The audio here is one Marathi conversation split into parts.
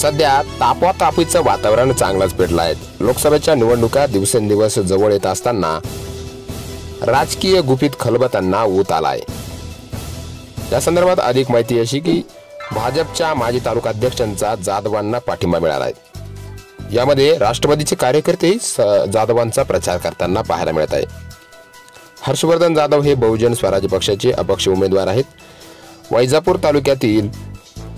सध्या तापातापीचं वातावरण चांगलंच पेटलं आहे लोकसभेच्या निवडणुका दिवसेंदिवस जवळ येत असताना राजकीय गुपित खलबतांना ऊत आलाय. या संदर्भात अधिक माहिती अशी की भाजपच्या माजी तालुकाध्यक्षांचा जाधवांना पाठिंबा मिळाला आहे यामध्ये राष्ट्रवादीचे कार्यकर्तेही जाधवांचा प्रचार करताना पाहायला मिळत आहे हर्षवर्धन जाधव हे बहुजन स्वराज्य पक्षाचे अपक्ष उमेदवार आहेत. वैजापूर तालुक्यातील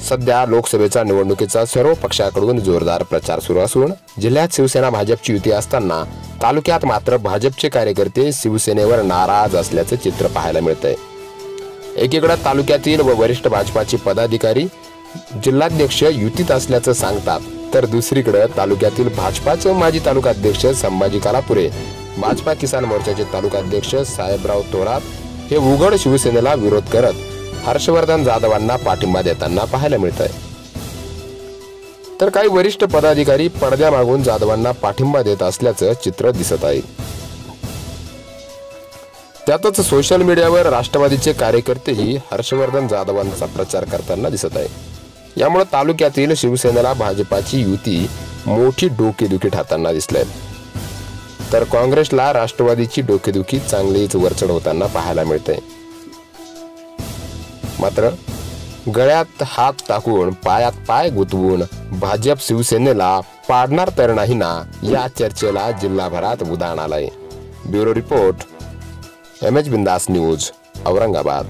सध्या लोकसभेचा निवडणुकीचा सर्व पक्षाकडून जोरदार प्रचार सुरू असून जिल्ह्यात शिवसेना भाजपची युती असताना तालुक्यात मात्र भाजपचे कार्यकर्ते शिवसेनेवर नाराज असल्याचं चित्र पाहायला मिळतंय. एकीकडे तालुक्यातील व वरिष्ठ भाजपाचे पदाधिकारी जिल्हाध्यक्ष युतीत असल्याचं सांगतात तर दुसरीकडे तालुक्यातील भाजपाचे माजी तालुकाध्यक्ष संभाजी कालापुरे भाजपा किसान मोर्चाचे तालुकाध्यक्ष साहेबराव थोरात हे उघड शिवसेनेला विरोध करत हर्षवर्धन जाधवांना पाठिंबा देताना पाहायला मिळत आहे तर काही वरिष्ठ पदाधिकारी पडद्यामागून जाधवांना पाठिंबा देत असल्याचं चित्र दिसत आहे. त्यातच सोशल मीडियावर राष्ट्रवादीचे कार्यकर्तेही हर्षवर्धन जाधवांचा प्रचार करताना दिसत आहे. यामुळे तालुक्यातील शिवसेनेला भाजपाची युती मोठी डोकेदुखी ठाताना दिसले तर काँग्रेसला राष्ट्रवादीची डोकेदुखी चांगलीच वरचढ होताना पाहायला मिळते. मात्र गळ्यात हात टाकून पायात पाय गुंतवून भाजप शिवसेनेला पाडणार तर नाही ना या चर्चेला जिल्हाभरात उदाहरण आलंय. Bureau report M H Bindaas news Aurangabad.